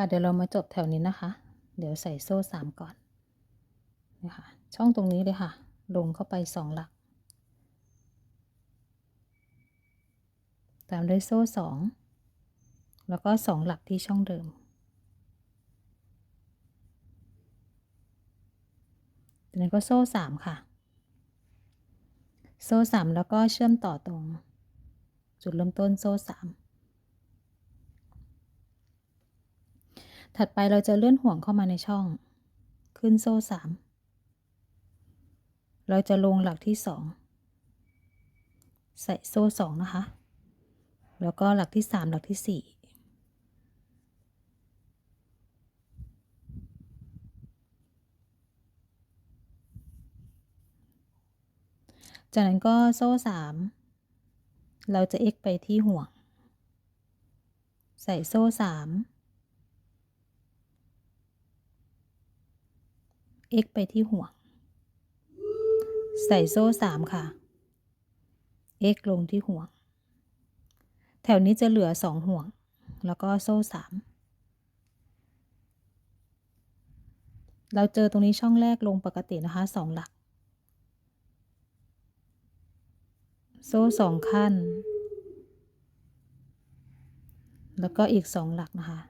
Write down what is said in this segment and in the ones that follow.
ค่ะ เดี๋ยวเรามาจบแถวนี้นะคะ เดี๋ยวใส่โซ่สามก่อนนะคะช่องตรงนี้เลยค่ะ ลงเข้าไปสองหลัก ตามด้วยโซ่สองแล้วก็สองหลักที่ช่องเดิม จากนั้นก็โซ่สามค่ะ โซ่สามแล้วก็เชื่อมต่อตรง จุดเริ่มต้นโซ่สาม ถัดไปเราจะเลื่อนห่วงเข้ามาในช่อง ขึ้นโซ่สามเราจะลงหลักที่สองใส่โซ่สองนะคะ แล้วก็หลักที่สามหลักที่สี่จากนั้นก็โซ่สามเราจะ x ไปที่ห่วง ใส่โซ่สาม x ไปที่ห่วง ใส่โซ่สามค่ะ x ลงที่ห่วง แถวนี้จะเหลือสองห่วง แล้วก็โซ่สามเราเจอตรงนี้ช่องแรกลงปกตินะคะสองหลัก โซ่สองขั้น แล้วก็อีกสองหลักนะคะ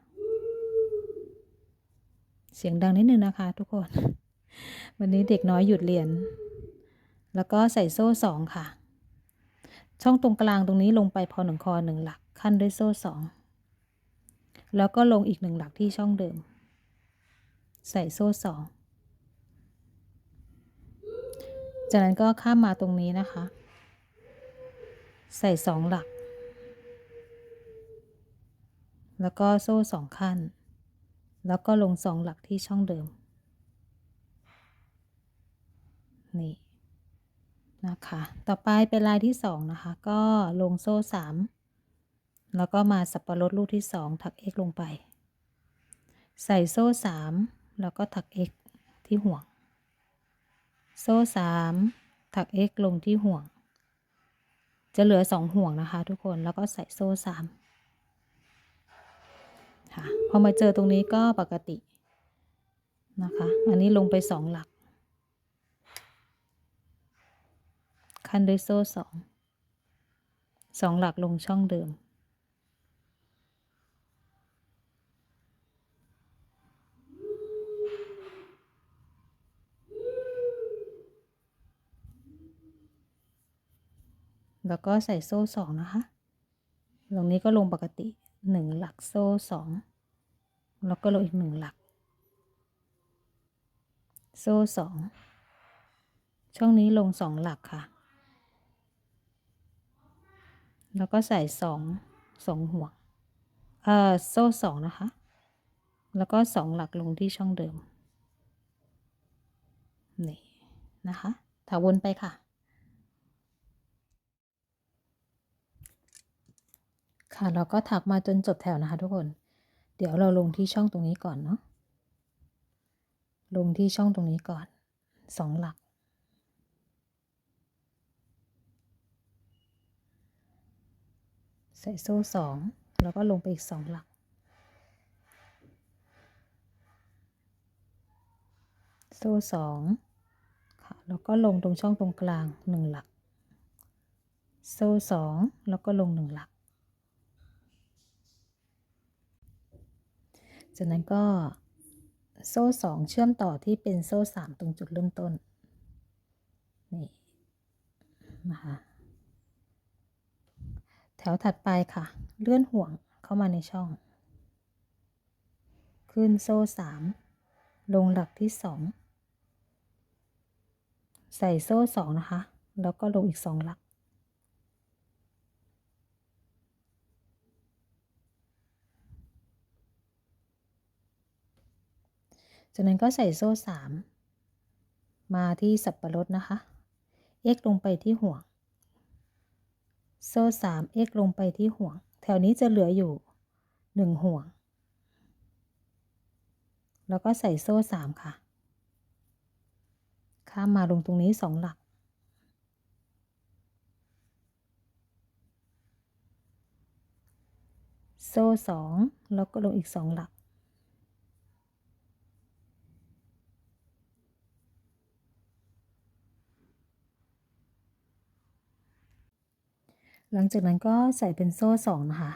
เสียงดังนิดนึงนะคะทุกคน วันนี้เด็กน้อยหยุดเรียน แล้วก็ใส่โซ่สองค่ะ ช่องตรงกลางตรงนี้ลงไปพอหนึ่งคอหนึ่งหลักขั้นด้วยโซ่สองแล้วก็ลงอีกหนึ่งหลักที่ช่องเดิม ใส่โซ่สองจากนั้นก็ข้ามมาตรงนี้นะคะ ใส่สองหลัก แล้วก็โซ่สองขั้น แล้วก็ลงสองหลักที่ช่องเดิม นี่นะคะ ต่อไปเป็นลายที่สองนะคะ ก็ลงโซ่สามแล้วก็มาสับปะรดลูกที่สองถัก x ลงไป ใส่โซ่สามแล้วก็ถัก x ที่ห่วง โซ่สามถัก x ลงที่ห่วง จะเหลือสองห่วงนะคะ ทุกคนแล้วก็ใส่โซ่สามค่ะพอมาเจอตรงนี้ก็ปกตินะคะ อันนี้ลงไปสองหลัก คันด้วยโซ่สองสองหลักลงช่องเดิม แล้วก็ใส่โซ่สองนะคะ ตรงนี้ก็ลงปกติหนึ่งหลักโซ่สองแล้วก็ลงอีกหนึ่งหลัก โซ่สองช่องนี้ลงสองหลักค่ะ แล้วก็ใส่สองสองห่วงเอ่อโซ่สองนะคะ แล้วก็สองหลักลงที่ช่องเดิม นี่นะคะถาวนไปค่ะ ค่ะเราก็ถักมาจนจบแถวนะคะทุกคน เดี๋ยวเราลงที่ช่องตรงนี้ก่อนเนาะ ลงที่ช่องตรงนี้ก่อนสองหลัก ใส่โซ่สองแล้วก็ลงไปอีกสองหลัก โซ่สองค่ะแล้วก็ลงตรงช่องตรงกลางหนึ่งหลัก โซ่สองแล้วก็ลงหนึ่งหลัก จากนั้นก็โซ่สองเชื่อมต่อที่เป็นโซ่สามตรงจุดเริ่มต้น นี่นะคะ แถวถัดไปค่ะ เลื่อนห่วงเข้ามาในช่อง ขึ้นโซ่สามลงหลักที่สองใส่โซ่สองนะคะ แล้วก็ลงอีกสองหลัก จากนั้นก็ใส่โซ่สามมาที่สับปะรดนะคะ x ลงไปที่ห่วง โซ่สาม x ลงไปที่ห่วง แถวนี้จะเหลืออยู่หนึ่งห่วง แล้วก็ใส่โซ่สามค่ะ ข้ามมาลงตรงนี้สองหลัก โซ่สองแล้วก็ลงอีกสองหลัก หลังจากนั้นก็ใส่เป็นโซ่สองนะคะ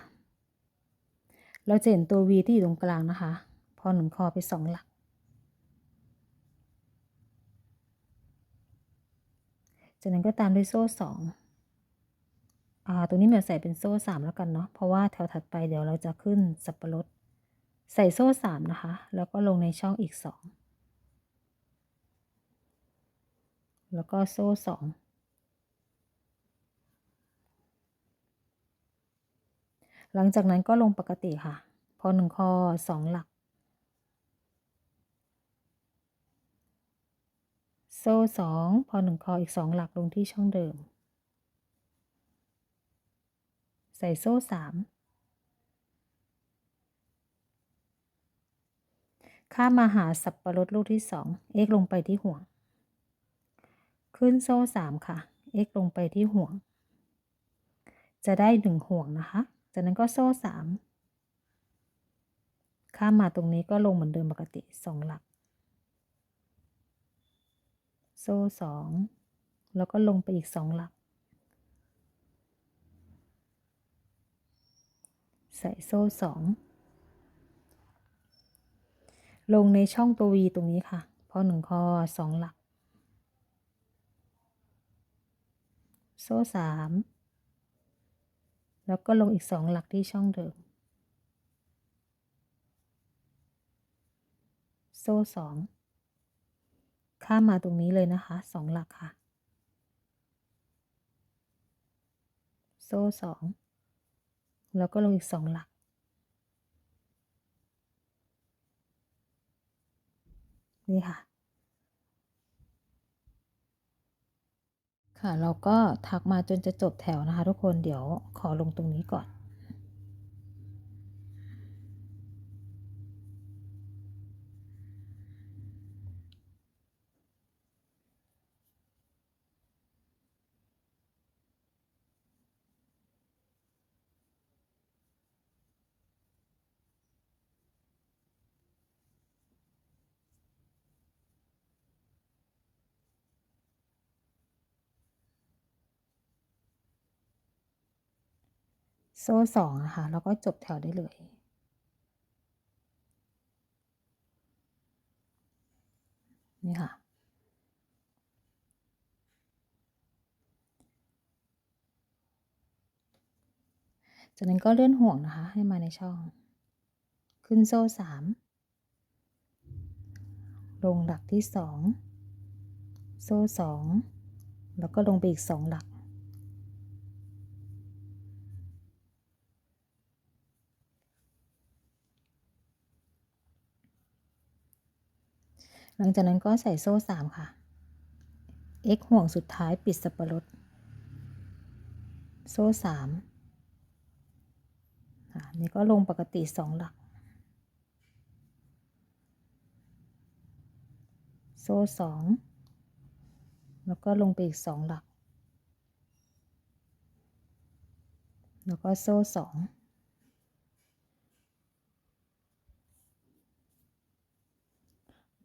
เราจะเห็นตัว V ที่อยู่ตรงกลางนะคะ พอหนุนคอไปสองหลัก จากนั้นก็ตามด้วยโซ่สองอ่าตรงนี้เมือนใส่เป็นโซ่สามแล้วกันเนาะ เพราะว่าแถวถัดไปเดี๋ยวเราจะขึ้นสับปะรด ใส่โซ่สามนะคะ แล้วก็ลงในช่องอีกสอง แล้วก็โซ่สอง หลังจากนั้นก็ลงปกติค่ะ พอหนึ่งคอสองหลัก โซ่สองพอหนึ่งคออีกสองหลักลงที่ช่องเดิม ใส่โซ่สามข้ามาหาสับปะรดลูกที่สอง x ลงไปที่ห่วง ขึ้นโซ่สามค่ะ x ลงไปที่ห่วง จะได้หนึ่งห่วงนะคะ จากนั้นก็โซ่สามข้ามมาตรงนี้ก็ลงเหมือนเดิมปกติสองหลัก โซ่สองแล้วก็ลงไปอีกสองหลัก ใส่โซ่สองลงในช่องตัว V ตรงนี้ค่ะ พอหนึ่งคอสองหลัก โซ่สาม แล้วก็ลงอีกสองหลักที่ช่องเดิม โซ่สองข้ามมาตรงนี้เลยนะคะสองหลักค่ะ โซ่สองแล้วก็ลงอีกสองหลัก นี่ค่ะ ค่ะ เราก็ถักมาจนจะจบแถวนะคะ ทุกคนเดี๋ยวขอลงตรงนี้ก่อน โซ่สองนะคะแล้วก็จบแถวได้เลย นี่ค่ะ จากนั้นก็เลื่อนห่วงนะคะ ให้มาในช่อง ขึ้นโซ่สามลงหลักที่สองโซ่สองแล้วก็ลงไปอีกสองหลัก ห ลังจากนั้นก็ใส่โซ่สามค่ะ x ห่วงสุดท้ายปิดสับปะรด โซ่สามนี่ก็ลงปกติสองหลัก โซ่สองแล้วก็ลงไปอีกสองหลัก แล้วก็โซ่สอง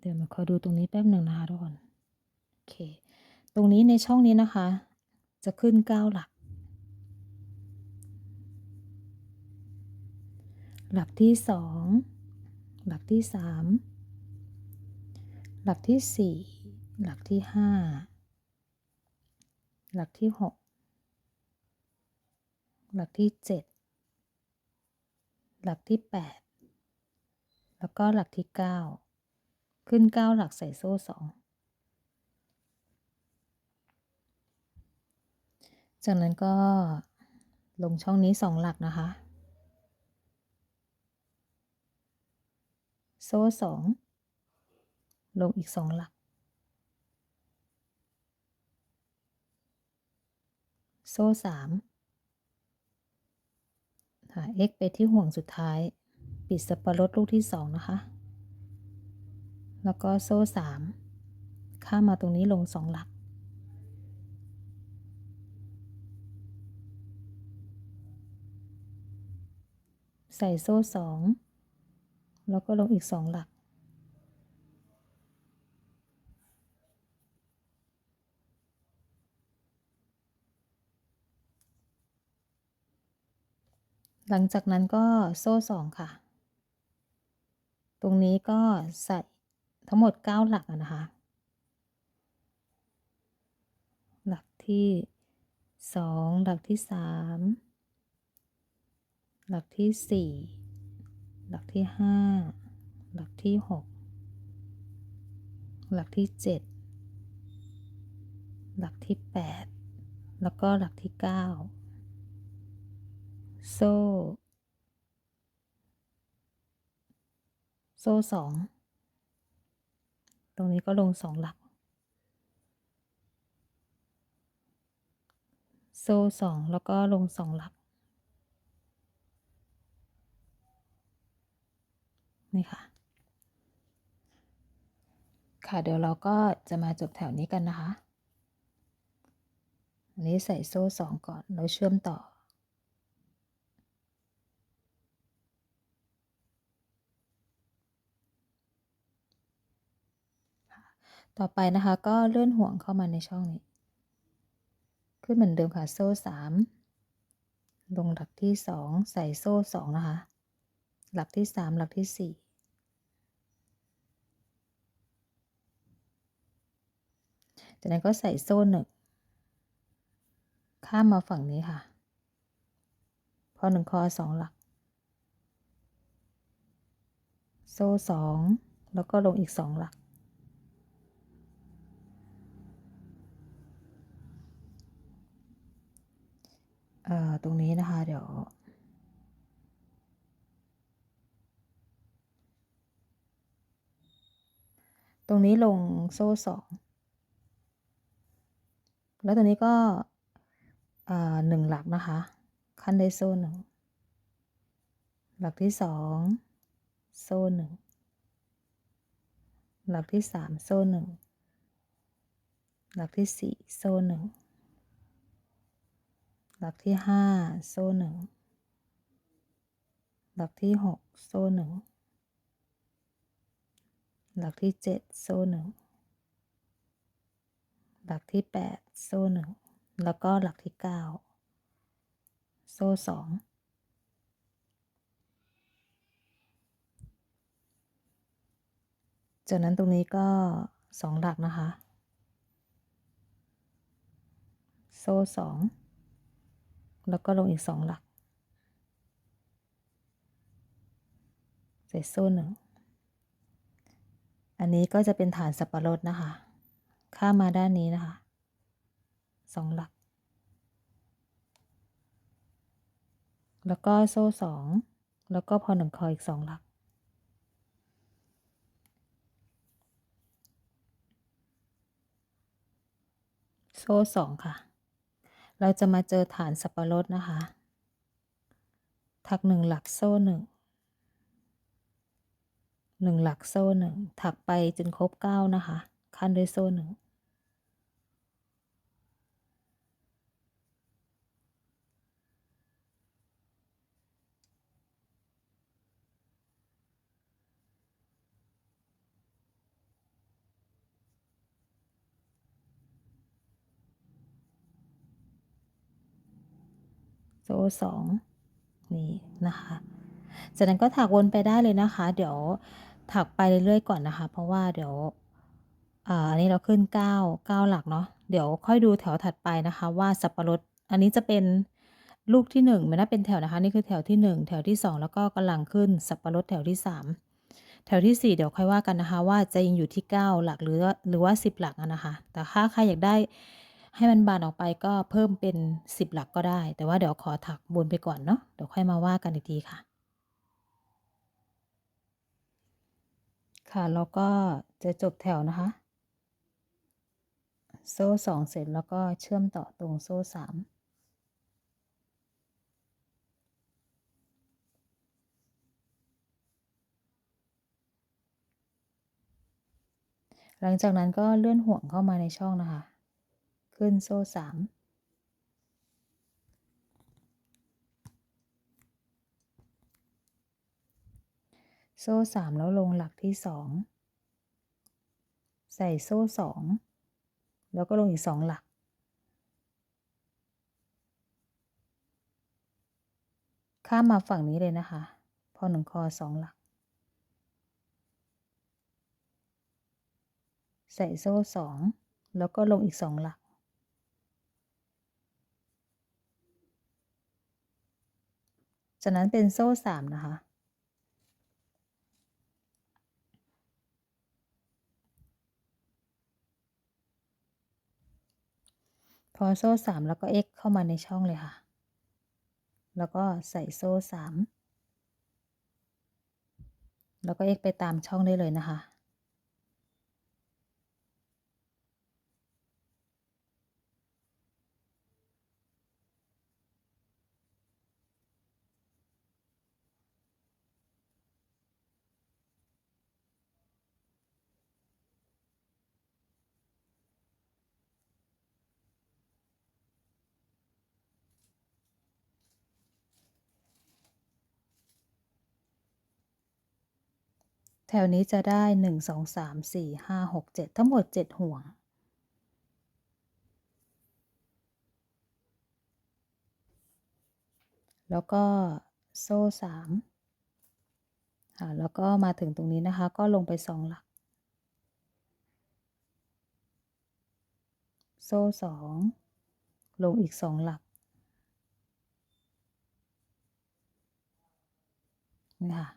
ดี๋ยวมาคอยดูตรงนี้แป๊บหนึ่งนะคะทุกคนโอเค ตรงนี้ในช่องนี้นะคะ จะขึ้นเก้าหลัก หลักที่สองหลักที่สามหลักที่สี่หลักที่ห้าหลักที่หกหลักที่เจ็ดหลักที่แปดแล้วก็หลักที่เก้า ขึ้นเก้าหลักใส่โซ่สองจากนั้นก็ลงช่องนี้สองหลักนะคะ โซ่สองลงอีกสองหลัก โซ่สามค่ะ x ไปที่ห่วงสุดท้าย ปิดสับปะรดลูกที่สองนะคะ แล้วก็โซ่สามข้ามมาตรงนี้ลงสองหลัก ใส่โซ่สองแล้วก็ลงอีกสองหลัก หลังจากนั้นก็โซ่สองค่ะ ตรงนี้ก็ใส่ ทั้งหมด 9 หลักนะคะ หลักที่ 2 หลักที่ 3 หลักที่ 4 หลักที่ 5 หลักที่ 6 หลักที่ 7 หลักที่ 8 แล้วก็หลักที่ 9 โซ่ โซ่สอง ตรงนี้ก็ลงสองหลัก โซ่สองแล้วก็ลงสองหลัก นี่ค่ะ ค่ะเดี๋ยวเราก็จะมาจบแถวนี้กันนะคะ อันนี้ใส่โซ่สองก่อนแล้วเชื่อมต่อ ต่อไปนะคะก็เลื่อนห่วงเข้ามาในช่องนี้ ขึ้นเหมือนเดิมค่ะ โซ่สามลงหลักที่สองใส่โซ่สองนะคะ หลักที่สามหลักที่สี่จากนั้นก็ใส่โซ่หนึ่งข้ามมาฝั่งนี้ค่ะ พอหนึ่งคอสองหลัก โซ่สองแล้วก็ลงอีกสองหลัก เอ่อตรงนี้นะคะเดี๋ยวตรงนี้ลงโซ่สอง แล้วตัวนี้ก็หนึ่งหลักนะคะ ขั้นได้โซ่หนึ่ง หลักที่สองโซ่หนึ่ง หลักที่สามโซ่หนึ่ง หลักที่สี่โซ่หนึ่ง หลักที่ห้าโซ่หนึ่งหลักที่หกโซ่หนึ่งหลักที่เจ็ดโซ่หนึ่งหลักที่แปดโซ่หนึ่งแล้วก็หลักที่เก้าโซ่สองจากนั้นตรงนี้ก็สองหลักนะคะ โซ่สอง แล้วก็ลงอีกสองหลัก ใส่โซ่หนึ่ง อันนี้ก็จะเป็นฐานสับปะรดนะคะ ข้ามมาด้านนี้นะคะ สองหลัก แล้วก็โซ่สอง แล้วก็พอหนึ่งคออีกสองหลักโซ่สองค่ะ เราจะมาเจอฐานสับปะรดนะคะ ถักหนึ่งหลักโซ่หนึ่งหนึ่งหลักโซ่หนึ่งถักไปจนครบเก้านะคะ ขั้นด้วยโซ่หนึ่ง โซ่สองนี่นะคะ จากนั้นก็ถักวนไปได้เลยนะคะ เดี๋ยวถักไปเรื่อยๆก่อนนะคะ เพราะว่าเดี๋ยวอันนี้เราขึ้น 9 9 หลักเนาะเดี๋ยวค่อยดูแถวถัดไปนะคะ ว่าสับปะรดอันนี้จะเป็นลูกที่1ไม่น่าเป็นแถวนะคะ นี่คือแถวที่ 1 แถวที่ 2 แล้วก็กำลังขึ้นสับปะรดแถวที่ 3 แถวที่ 4 เดี๋ยวค่อยว่ากันนะคะ ว่าจะยังอยู่ที่ 9 หลักหรือหรือว่า 10 หลักนะคะ แต่ถ้าใครอยากได้ ให้มันบานออกไปก็เพิ่มเป็น 10 หลักก็ได้ แต่ว่าเดี๋ยวขอถักบนไปก่อนเนาะเดี๋ยวค่อยมาว่ากันอีกทีค่ะ ค่ะแล้วก็จะจบแถวนะคะ โซ่สองเสร็จแล้วก็เชื่อมต่อตรงโซ่สามหลังจากนั้นก็เลื่อนห่วงเข้ามาในช่องนะคะ ขึ้นโซ่สามโซ่สามแล้วลงหลักที่สองใส่โซ่สองแล้วก็ลงอีกสองหลัก ข้ามมาฝั่งนี้เลยนะคะ พอหนึ่งคอสองหลัก ใส่โซ่สองแล้วก็ลงอีกสองหลัก จากนั้นเป็นโซ่สามนะคะ พอโซ่สามแล้วก็ x เข้ามาในช่องเลยค่ะ แล้วก็ใส่โซ่สามแล้วก็ x ไปตามช่องได้เลยนะคะ วนี้จะได้หนึ่งสองสามสี่ห้าหกเจ็ดทั้งหมดเจ็ดห่วง แล้วก็โซ่สามค่ะแล้วก็มาถึงตรงนี้นะคะ ก็ลงไปสองหลัก โซ่สองลงอีกสองหลักนี่ค่ะ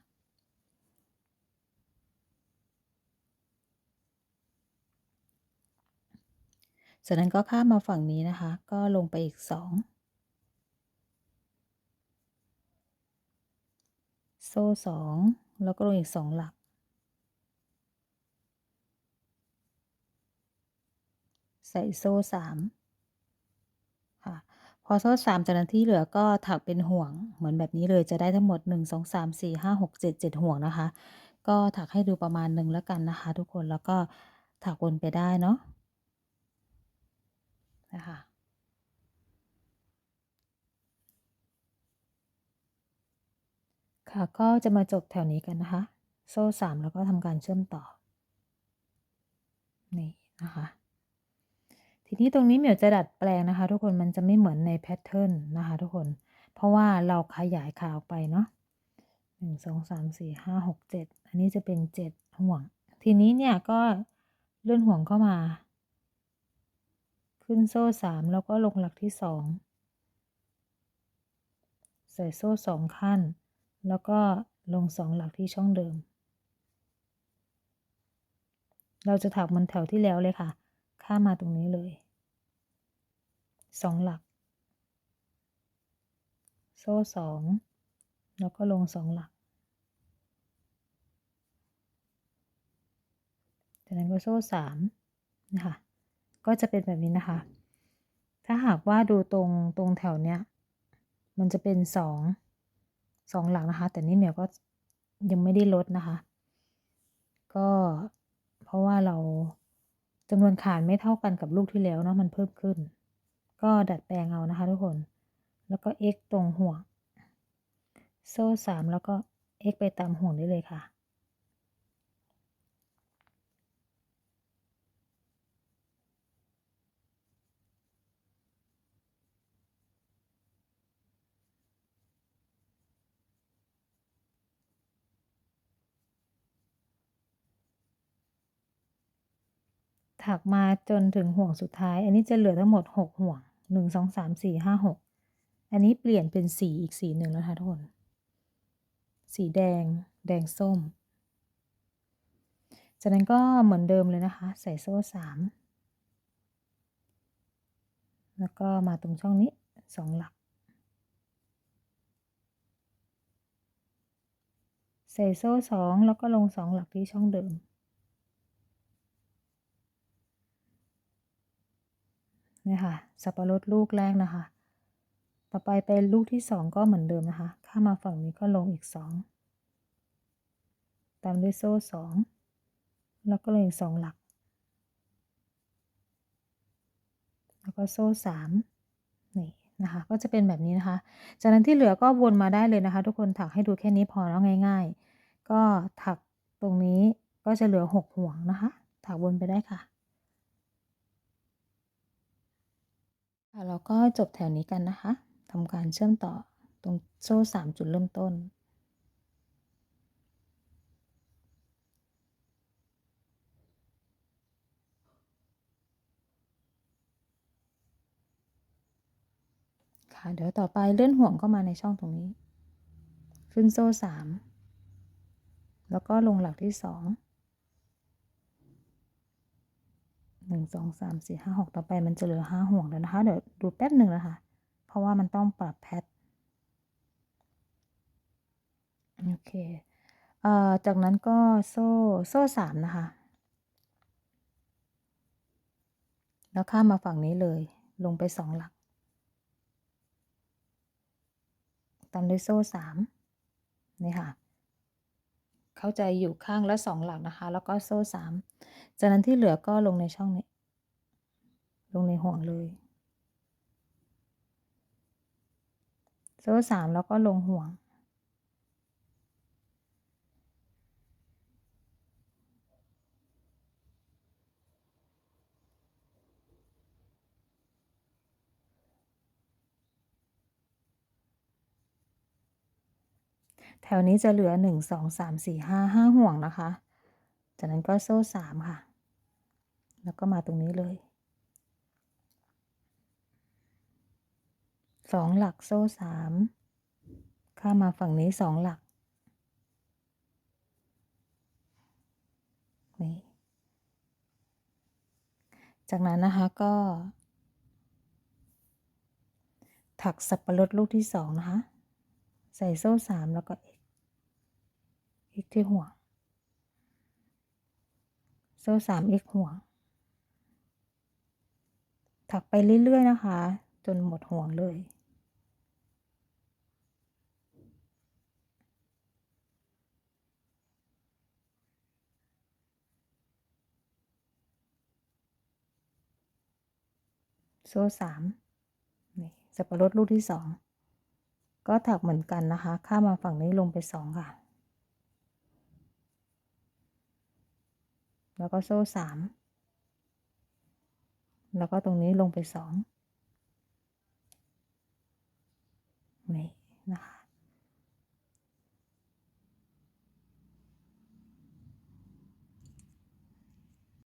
จากนั้นก็ข้ามมาฝั่งนี้นะคะ ก็ลงไปอีกสองโซ่สองแล้วก็ลงอีกสองหลัก ใส่โซ่สามค่ะ พอโซ่สามจากนั้นที่เหลือก็ถักเป็นห่วงเหมือนแบบนี้เลยจะได้ทั้งหมดหนึ่งสองสามสี่ห้าหกเจ็ดเจ็ดห่วงนะคะ ก็ถักให้ดูประมาณหนึ่งแล้วกันนะคะ ทุกคนแล้วก็ถักวนไปได้เนาะ นะคะค่ะก็จะมาจบแถวนี้กันนะคะ โซ่สามแล้วก็ทำการเชื่อมต่อ นี่นะคะ ทีนี้ตรงนี้เหมียวจะดัดแปลงนะคะ ทุกคนมันจะไม่เหมือนในแพทเทิร์นนะคะทุกคน เพราะว่าเราขยายขาออกไปเนาะหนึ่งสองสามสี่ห้าหกเจ็ดอันนี้จะเป็นเจ็ดห่วง ทีนี้เนี่ยก็เลื่อนห่วงเข้ามา ขึ้นโซ่สามแล้วก็ลงหลักที่สองใส่โซ่สองขั้น แล้วก็ลงสองหลักที่ช่องเดิม เราจะถักมันแถวที่แล้วเลยค่ะ ข้ามมาตรงนี้เลยสองหลัก โซ่สองแล้วก็ลงสองหลัก จากนั้นก็โซ่สามนะคะ ก็จะเป็นแบบนี้นะคะ ถ้าหากว่าดูตรงตรงแถวเนี้ย มันจะเป็นสองสองหลักนะคะ แต่นี่เหมียวก็ยังไม่ได้ลดนะคะ ก็เพราะว่าเราจำนวนขานไม่เท่ากันกับลูกที่แล้วเนาะมันเพิ่มขึ้น ก็ดัดแปลงเอานะคะทุกคน แล้วก็ x ตรงห่วง โซ่สามแล้วก็ x ไปตามห่วงได้เลยค่ะ ถักมาจนถึงห่วงสุดท้าย อันนี้จะเหลือทั้งหมด 6 ห่วง 1 2 3 4 5 6 อันนี้เปลี่ยนเป็นสีอีกสีหนึ่งแล้วค่ะทุกคน สีแดง แดงส้ม จากนั้นก็เหมือนเดิมเลยนะคะ ใส่โซ่สามแล้วก็มาตรงช่องนี้สองหลัก ใส่โซ่สองแล้วก็ลงสองหลักที่ช่องเดิม นี่ค่ะ สับปะรดลูกแรกนะคะ ต่อไปไปลูกที่สองก็เหมือนเดิมนะคะ ข้ามาฝั่งนี้ก็ลงอีกสองตามด้วยโซ่สองแล้วก็ลงอีกสองหลัก แล้วก็โซ่สามนี่นะคะก็จะเป็นแบบนี้นะคะ จากนั้นที่เหลือก็วนมาได้เลยนะคะ ทุกคนถักให้ดูแค่นี้พอแล้วง่าย ๆ ก็ถักตรงนี้ก็จะเหลือหกห่วงนะคะ ถักวนไปได้ค่ะ เราก็จบแถวนี้กันนะคะทำการเชื่อมต่อตรงโซ่สามจุดเริ่มต้น ค่ะเดี๋ยวต่อไปเลื่อนห่วงเข้ามาในช่องตรงนี้ ขึ้นโซ่สามแล้วก็ลงหลักที่สอง หนึ่งสองสามสี่ห้าหกต่อไปมันจะเหลือห้าห่วงแล้วนะคะ เดี๋ยวดูแป๊บหนึ่งนะคะ เพราะว่ามันต้องปรับแพทโอเคเอ่อจากนั้นก็โซ่โซ่สามนะคะ แล้วข้ามมาฝั่งนี้เลย ลงไปสองหลัก ตามด้วยโซ่สามนี่ค่ะ เข้าใจอยู่ข้างละสองหลักนะคะ แล้วก็โซ่สามจากนั้นที่เหลือก็ลงในช่องนี้ ลงในห่วงเลย โซ่สามแล้วก็ลงห่วง แถวนี้จะเหลือหนึ่งสองสามสี่ห้าห้าห่วงนะคะ จากนั้นก็โซ่สามค่ะ แล้วก็มาตรงนี้เลยสองหลักโซ่สามข้ามาฝั่งนี้สองหลัก นี่ จากนั้นนะคะก็ถักสับปะรดลูกที่สองนะคะ ใส่โซ่สามแล้วก็เอ กเอกที่ห่วงโซ่สามเอกห่วง ถักไปเรื่อย ๆ นะคะ จนหมดห่วงเลย โซ่สามนี่สับปะรดลูกที่สอง ก็ถักเหมือนกันนะคะ ข้ามมาฝั่งนี้ลงไปสองค่ะ แล้วก็โซ่สามแล้วก็ตรงนี้ลงไปสองนี่นะคะ